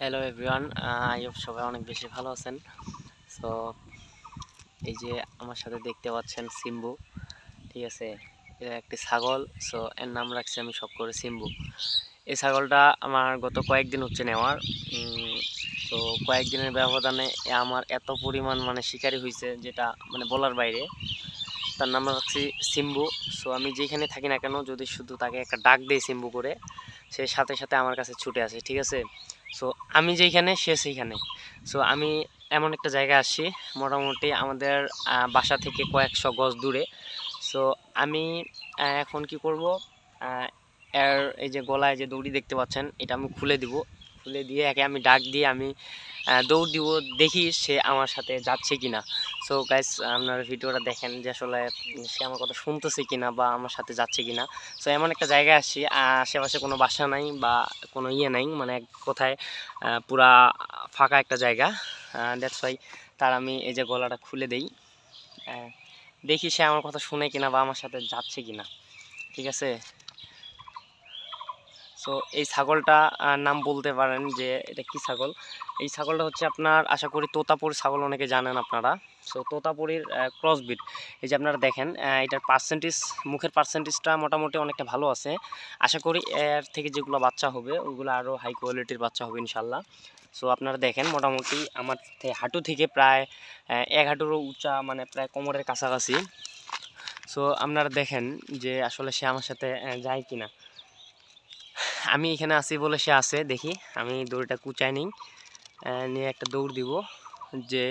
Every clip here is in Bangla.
হ্যালো এভরিওয়ান আই হোপ সবাই অনেক বেশি ভালো আছেন। সো এই যে আমার সাথে দেখতে পাচ্ছেন সিম্বু, ঠিক আছে? এটা একটি ছাগল সো এর নাম রাখছি আমি সব করে সিম্বু। এই ছাগলটা আমার গত কয়েকদিন হচ্ছে নেওয়ার। তো কয়েকদিনের ব্যবধানে আমার এত পরিমাণ মানে শিকারি হয়েছে যেটা মানে বলার বাইরে। তার নাম রাখছি সিম্বু। সো আমি যেখানে থাকি না কেন, যদি শুধু তাকে একটা ডাক দেই সিম্বু করে, সে সাথে সাথে আমার কাছে ছুটে আসে, ঠিক আছে? সো আমি যেইখানে সে সেইখানে। সো আমি এমন একটা জায়গায় আসছি মোটামুটি আমাদের বাসা থেকে কয়েকশো গজ দূরে। সো আমি এখন কি করব? এর এই যে গলায় যে দড়ি দেখতে পাচ্ছেন, এটা আমি খুলে দিব। খুলে দিয়ে একে আমি ডাক দিয়ে আমি দৌড় দিব, দেখি সে আমার সাথে যাচ্ছে কিনা। সো গাইস আপনার ভিডিওটা দেখেন যে আসলে সে আমার কথা শুনতেছে কিনা বা আমার সাথে যাচ্ছে কিনা। সো এমন একটা জায়গায় আহ, আশেপাশে কোনো বাসা নাই বা কোনো ইয়ে নাই মানে এক কোথায় পুরা ফাঁকা একটা জায়গা। দ্যাটস ওয়াই তার আমি এই যে গলাটা খুলে দেই। দেখি সে আমার কথা শুনে কিনা বা আমার সাথে যাচ্ছে কিনা। ঠিক আছে? সো এই ছাগলটা নাম বলতে পারেন যে এটা কি ছাগল? এই ছাগলটা হচ্ছে আপনার, আশা করি তোতাপুর ছাগল অনেকে জানেন আপনারা। সো তোতাপুরীর ক্রসবিট এই যে আপনারা দেখেন এটার পার্সেন্টেজ মুখের পার্সেন্টেজটা মোটামুটি অনেকটা ভালো আছে। আশা করি এর থেকে যেগুলো বাচ্চা হবে ওইগুলো আরও হাই কোয়ালিটির বাচ্চা হবে ইনশাল্লাহ। সো আপনারা দেখেন, মোটামুটি আমার হাঁটু থেকে প্রায় এক হাঁটুরও উঁচা মানে প্রায় কোমরের কাছাকাছি। সো আপনারা দেখেন যে আসলে সে আমার সাথে যায় কিনা। আমি এখানে আছি বলে সে আছে দেখি। আমি দৌড়টা কুচাই নিই। নিয়ে একটা দৌড় দিব যে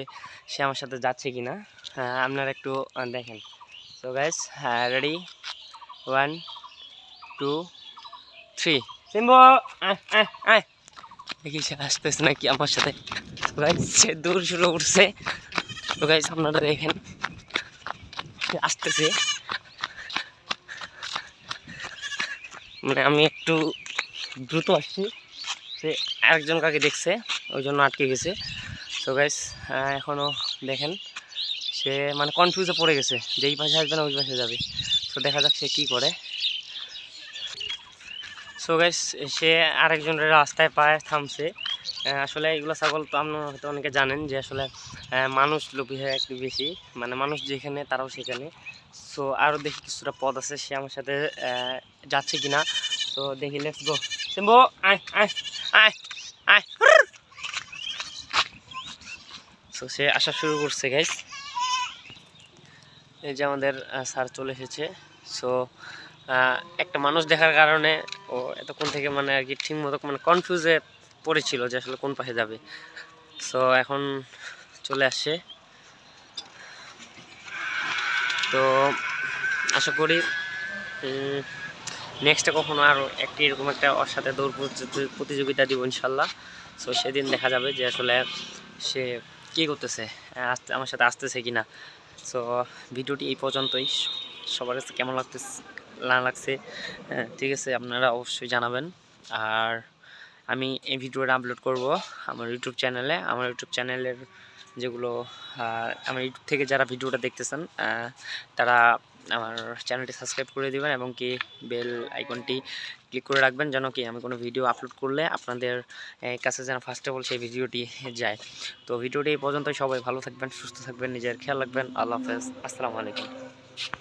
সে আমার সাথে যাচ্ছে কিনা। আহ, আপনারা একটু দেখেন। So guys ready one two three সিম্বো দেখি সে আসতেছে নাকি আমার সাথে। তো সে দৌড় শুরু করছে। তো গাইস আপনারা দেখেন। আসতেছে। মানে আমি একটু দ্রুত আসছি। সে আরেকজন কাকে দেখছে, ওই জন্য আটকে গেছে। তো গাইস এখনও দেখেন, সে মানে কনফিউজে পড়ে গেছে যেই পাশে আসবে না, ওই পাশে যাবে। তো দেখা যাক সে কী করে। সো গাইস সে আরেকজনের রাস্তায় পায় থামছে। আসলে এগুলো ছাগল তো আপনারা হয়তো অনেকে জানেন যে আসলে মানুষ লোভী হয় একটু বেশি। মানে মানুষ যেখানে, তারাও সেখানে। সো আরও দেখি কিছুটা পথ আছে, সে আমার সাথে যাচ্ছে কিনা। তো দেখি লেটস গো সিম্বো আয় আয় আয় আয় সো সে আসা শুরু করছে গাইস এই যে আমাদের স্যার চলে এসেছে। সো একটা মানুষ দেখার কারণে ও এতক্ষণ থেকে মানে আর কি ঠিক মতো মানে কনফিউজে পড়েছিল যে আসলে কোন পাশে যাবে। সো এখন চলে আসছে। তো, আশা করি নেক্সটে কখনো আরও একটি এরকম একটা ওর সাথে দৌড় প্রতি- প্রতিযোগিতা দিব ইনশাল্লাহ। সো সেদিন দেখা যাবে যে আসলে সে কী করতেছে আসতে আমার সাথে আসতেছে কি না সো ভিডিওটি এই পর্যন্তই। সবার কাছে কেমন লাগতেছে না লাগছে হ্যাঁ, ঠিক আছে আপনারা অবশ্যই জানাবেন। আর আমি এই ভিডিওটা আপলোড করব আমার ইউটিউব চ্যানেলে আমার ইউটিউব চ্যানেলের যেগুলো আমার ইউটিউব থেকে যারা ভিডিওটা দেখতেছেন তারা আমার চ্যানেলটি সাবস্ক্রাইব করে দেবেন এবং কি বেল আইকনটি ক্লিক করে রাখবেন যেন কি আমি কোনো ভিডিও আপলোড করলে আপনাদের কাছে যেন ফার্স্ট অফ অল সেই ভিডিওটি যায়। তো ভিডিওটি এই পর্যন্তই। সবাই ভালো থাকবেন, সুস্থ থাকবেন, নিজের খেয়াল রাখবেন। আল্লাহ হাফেজ। আসসালামু আলাইকুম।